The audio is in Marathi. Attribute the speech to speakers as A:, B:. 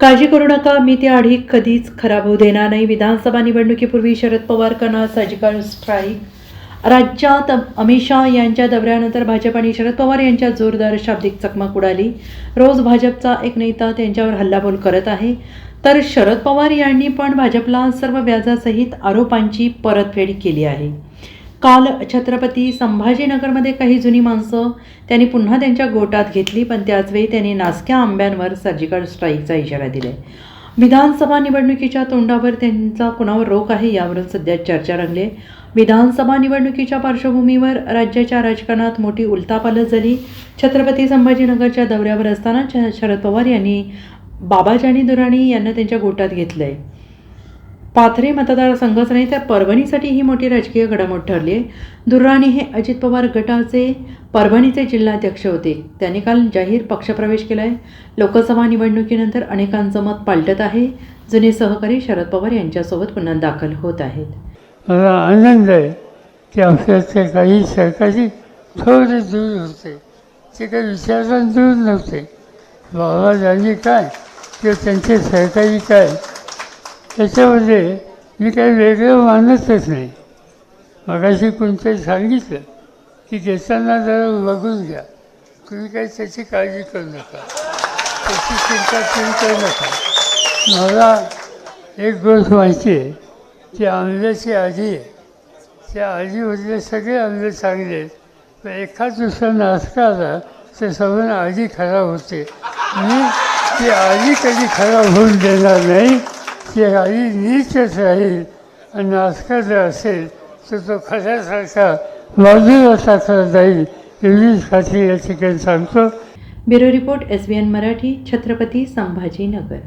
A: काळजी करू नका मी ती आढी कधीच खराब होऊ देणार नाही. विधानसभा निवडणुकीपूर्वी शरद पवार करणार सर्जिकल स्ट्राईक. राज्यात अमित शहा यांच्या दौऱ्यानंतर भाजप आणि शरद पवार यांच्या जोरदार शाब्दिक चकमक उडाली. रोज भाजपचा एक नेता त्यांच्यावर हल्लाबोल करत आहे. तर शरद पवार यांनी पण भाजपला सर्व व्याजासहित आरोपांची परतफेड केली आहे. काल छत्रपती संभाजीनगरमध्ये काही जुनी माणसं त्यांनी पुन्हा त्यांच्या गोटात घेतली पण त्याचवेळी त्यांनी नासक्या आंब्यांवर सर्जिकल स्ट्राईकचा इशारा दिलाय. विधानसभा निवडणुकीच्या तोंडावर त्यांचा कुणावर रोख आहे यावरून सध्या चर्चा रंगली आहे. विधानसभा निवडणुकीच्या पार्श्वभूमीवर राज्याच्या राजकारणात मोठी उलथापालथ झाली. छत्रपती संभाजीनगरच्या दौऱ्यावर असताना शरद पवार यांनी बाबाजानी दुराणी यांना त्यांच्या गोटात घेतलं आहे पाथरे मतदारसंघच नाही तर परभणीसाठी ही मोठी राजकीय घडामोड ठरली आहे. दुर्राणी हे अजित पवार गटाचे परभणीचे जिल्हाध्यक्ष होते. त्यांनी काल जाहीर पक्षप्रवेश केला आहे लोकसभा निवडणुकीनंतर अनेकांचं मत पालटत आहे. जुने सहकारी शरद पवार यांच्यासोबत पुन्हा दाखल होत आहेत.
B: मला आनंद आहे की आपल्याचे काही सरकारी थोडे दूर होते. ते काही विचारात दूर नव्हते. बाबाजांनी काय किंवा त्यांचे सहकारी काय? त्याच्यामध्ये मी काही वेगळं मानतच नाही. मगाशी कोणतरी सांगितलं की घेताना जरा बघून घ्या. तुम्ही काही त्याची काळजी करू नका. त्याची चिंता तुम्ही करू नका. मला एक गोष्ट माहिती आहे की आंब्याची आजी आहे. त्या आजीमधले सगळे आंबे चांगले आहेत पण एखाद दुसरा नाचका आला तर सगळं आजी खराब होते. मी ती आजी कधी खराब होऊन देणार नाही ती आई नीचच राहील आणि नाचका जर असेल तर तो खऱ्यासारखा बाजूला टाकला जाईल एवढीच खात्री या ठिकाणी सांगतो.
A: Bureau report S B N Marathi Chhatrapati Sambhajinagar.